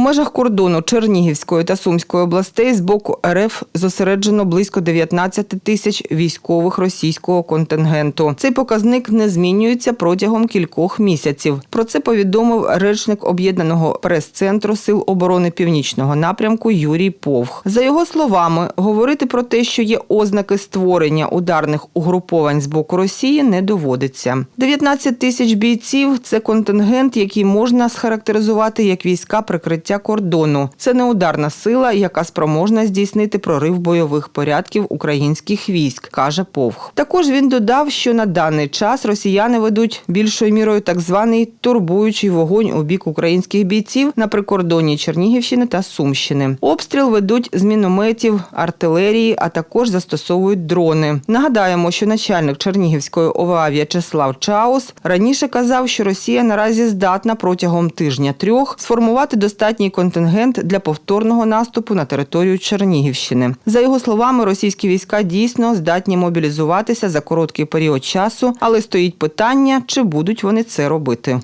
межах кордону Чернігівської та Сумської областей з боку РФ зосереджено близько 19 тисяч військових російського контингенту. Цей показник не змінюється протягом кількох місяців. Про це повідомив речник об'єднаного прес-центру Сил оборони Північного напрямку Юрій Повх. За його словами, говорити про те, що є ознаки створення ударних угруповань з боку Росії, не доводиться. 19 тисяч бійців це контингент, який можна схарактеризувати як війська прикриття кордону. Це не ударна сила, яка спроможна здійснити прорив бойових порядків українських військ, каже Повх. Також він додав, що на даний час росіяни ведуть більшою мірою так званий турбуючий вогонь у бік українських бійців на прикордонні Чернігівщини та Сумщини. Обстріл ведуть з мінометів, артилерії, а також застосовують дрони. Нагадаємо, що начальник Чернігівської ОВА В'ячеслав Чаус раніше казав, що Росія наразі здатна протягом тижня-трьох сформувати достатній контингент для повторного наступу на територію Чернігівщини. За його словами, російські війська дійсно здатні мобілізуватися за короткий період часу, але стоїть питання, чи будуть вони це робити.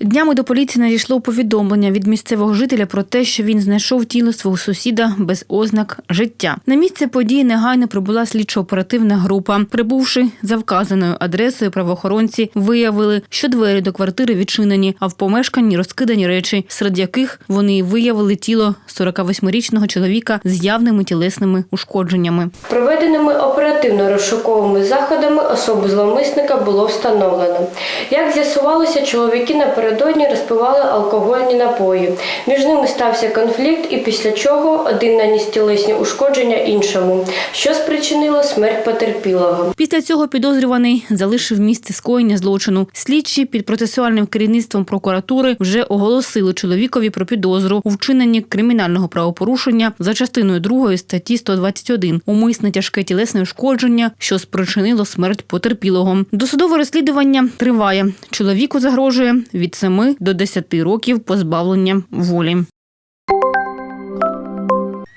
Днями до поліції надійшло повідомлення від місцевого жителя про те, що він знайшов тіло свого сусіда без ознак життя. На місце події негайно прибула слідчо-оперативна група. Прибувши за вказаною адресою, правоохоронці виявили, що двері до квартири відчинені, а в помешканні розкидані речі, серед яких вони виявили тіло 48-річного чоловіка з явними тілесними ушкодженнями. Проведеними оперативно-розшуковими заходами особу зловмисника було встановлено. Як з'ясувалося, чоловіки напередодні розпивали алкогольні напої. Між ними стався конфлікт, і після чого один наніс тілесні ушкодження іншому, що спричинило смерть потерпілого. Після цього підозрюваний залишив місце скоєння злочину. Слідчі під процесуальним керівництвом прокуратури вже оголосили чоловікові про підозру у вчиненні кримінального правопорушення за частиною 2 статті 121 умисне тяжке тілесне ушкодження, що спричинило смерть потерпілого. Досудове розслідування триває. Чоловіку загрожує від 7 до 10 років позбавлення волі.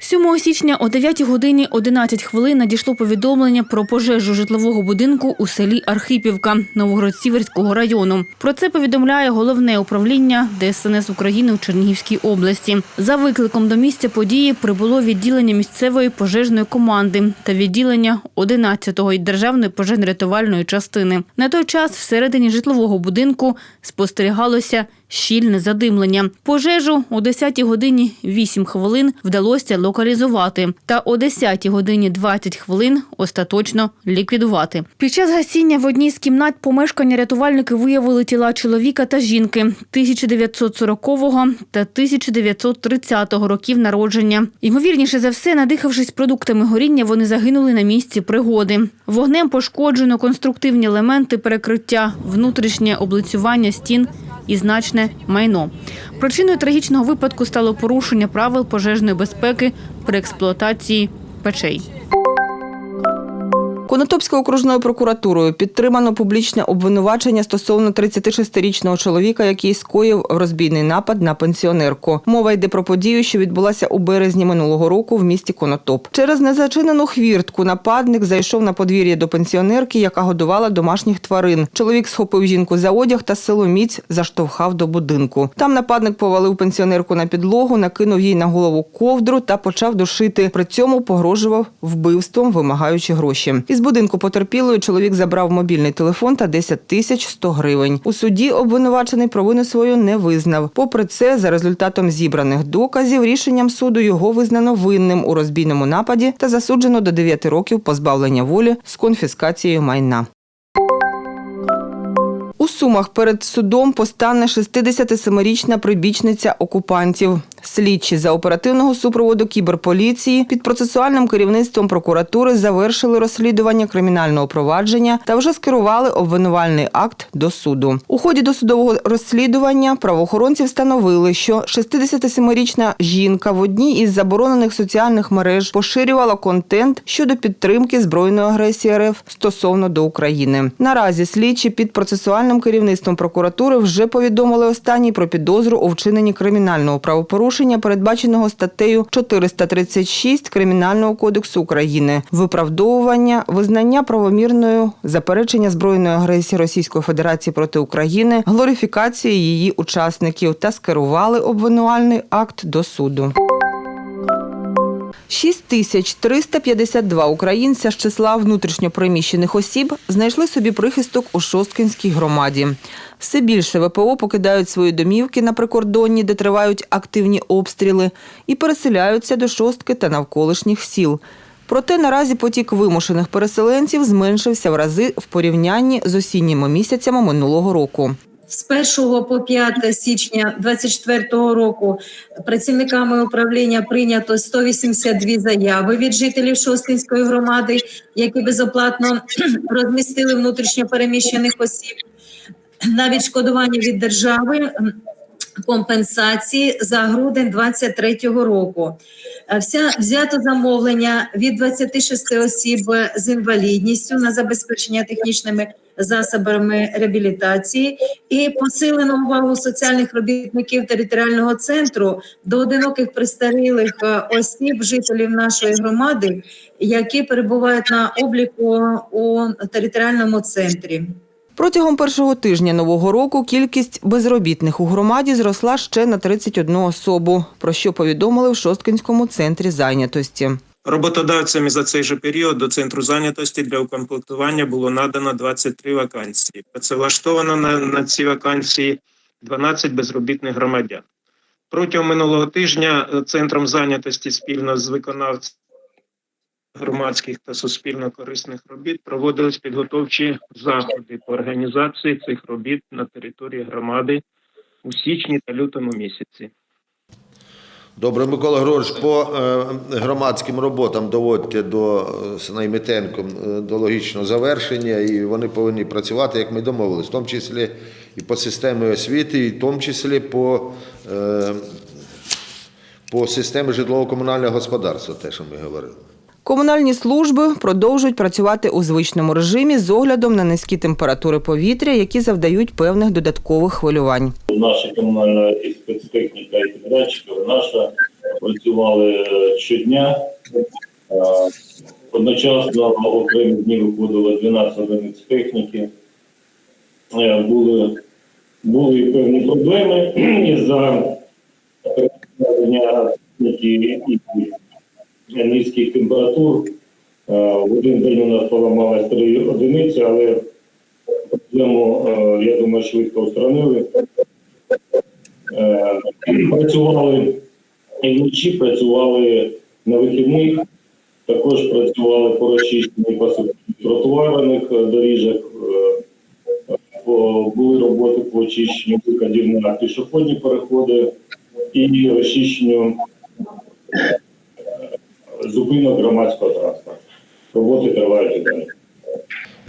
7 січня о 9 годині 11 хвилин надійшло повідомлення про пожежу житлового будинку у селі Архипівка Новгород-Сіверського району. Про це повідомляє головне управління ДСНС України у Чернігівській області. За викликом до місця події прибуло відділення місцевої пожежної команди та відділення 11-го державної пожежно-рятувальної частини. На той час всередині житлового будинку спостерігалося щільне задимлення. Пожежу о 10 годині 8 хвилин вдалося локалізувати, та о 10 годині 20 хвилин остаточно ліквідувати. Під час гасіння в одній з кімнат помешкання рятувальники виявили тіла чоловіка та жінки 1940 та 1930 років народження. Ймовірніше за все, надихавшись продуктами горіння, вони загинули на місці пригоди. Вогнем пошкоджено конструктивні елементи перекриття, внутрішнє облицювання стін і значне майно. Причиною трагічного випадку стало порушення правил пожежної безпеки при експлуатації печей. Конотопською окружною прокуратурою підтримано публічне обвинувачення стосовно 36-річного чоловіка, який скоїв розбійний напад на пенсіонерку. Мова йде про подію, що відбулася у березні минулого року в місті Конотоп. Через незачинену хвіртку нападник зайшов на подвір'я до пенсіонерки, яка годувала домашніх тварин. Чоловік схопив жінку за одяг та силоміць заштовхав до будинку. Там нападник повалив пенсіонерку на підлогу, накинув їй на голову ковдру та почав душити. При цьому погрожував вбивством, вимагаючи гроші. Із будинку потерпілої чоловік забрав мобільний телефон та 10 тисяч 100 гривень. У суді обвинувачений провину свою не визнав. Попри це, за результатом зібраних доказів, рішенням суду його визнано винним у розбійному нападі та засуджено до 9 років позбавлення волі з конфіскацією майна. У Сумах перед судом постане 67-річна прибічниця окупантів. Слідчі за оперативного супроводу кіберполіції під процесуальним керівництвом прокуратури завершили розслідування кримінального провадження та вже скерували обвинувальний акт до суду. У ході досудового розслідування правоохоронці встановили, що 67-річна жінка в одній із заборонених соціальних мереж поширювала контент щодо підтримки збройної агресії РФ стосовно до України. Наразі слідчі під процесуальним керівництвом прокуратури вже повідомили останній про підозру у вчиненні кримінального правопорушення правопорушення, передбаченого статтею 436 Кримінального кодексу України, виправдовування, визнання правомірною, заперечення збройної агресії Російської Федерації проти України, глорифікації її учасників та скерували обвинувальний акт до суду. 6352 українця з числа внутрішньопереміщених осіб знайшли собі прихисток у Шосткинській громаді. Все більше ВПО покидають свої домівки на прикордонні, де тривають активні обстріли, і переселяються до Шостки та навколишніх сіл. Проте наразі потік вимушених переселенців зменшився в рази в порівнянні з осінніми місяцями минулого року. З 1 по 5 січня 2024 року працівниками управління прийнято 182 заяви від жителів Шостинської громади, які безоплатно розмістили внутрішньо переміщених осіб на відшкодування від держави компенсації за грудень 2023 року. Е, Вся взято замовлення від 26 осіб з інвалідністю на забезпечення технічними засобами реабілітації і посилено увагу соціальних робітників територіального центру до одиноких престарілих е, осіб, жителів нашої громади, які перебувають на обліку у територіальному центрі. Протягом першого тижня нового року кількість безробітних у громаді зросла ще на 31 особу, про що повідомили в Шосткинському центрі зайнятості. Роботодавцями за цей же період до центру зайнятості для укомплектування було надано 23 вакансії. Працевлаштовано на, на ці вакансії 12 безробітних громадян. Протягом минулого тижня е, центром зайнятості спільно з виконавцями громадських та суспільно корисних робіт проводились підготовчі заходи по організації цих робіт на території громади у січні та лютому місяці. Добре, Микола Григорович, по е, громадським роботам доводьте до Снайметенко Найметенком е, до логічного завершення, і вони повинні працювати, як ми домовились, в тому числі і по системі освіти, і в тому числі по, е, по системі житлово-комунального господарства, те, що ми говорили. Комунальні служби продовжують працювати у звичному режимі з оглядом на низькі температури повітря, які завдають певних додаткових хвилювань. наша комунальна і спецтехніка і підрядчика, наша працювали е, щодня. Одночасно окремі дні виходило 12 одиниць техніки. Е, Були, були певні проблеми із-за переведення техніки і низьких температур. Е, В один день у нас поламалось три одиниці, але проблему, е, я думаю, швидко устранили. Е, Працювали і вночі, працювали на вихідних, також працювали по тротуарних е, доріжок, були роботи по очищенню виходів на пішохідні переходи і розчищенню зупинок громадського транспорту. Роботи тривають і далі.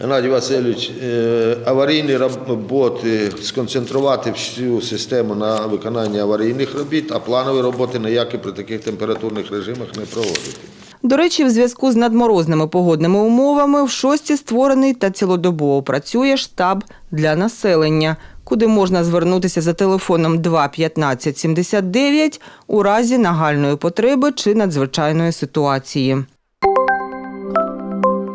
Геннадій Васильович, е, аварійні роботи сконцентрувати всю систему на виконанні аварійних робіт, а планові роботи ніякі при таких температурних режимах не проводити. До речі, в зв'язку з надморозними погодними умовами в шості створений та цілодобово працює штаб для населення, куди можна звернутися за телефоном 2 15 79 у разі нагальної потреби чи надзвичайної ситуації.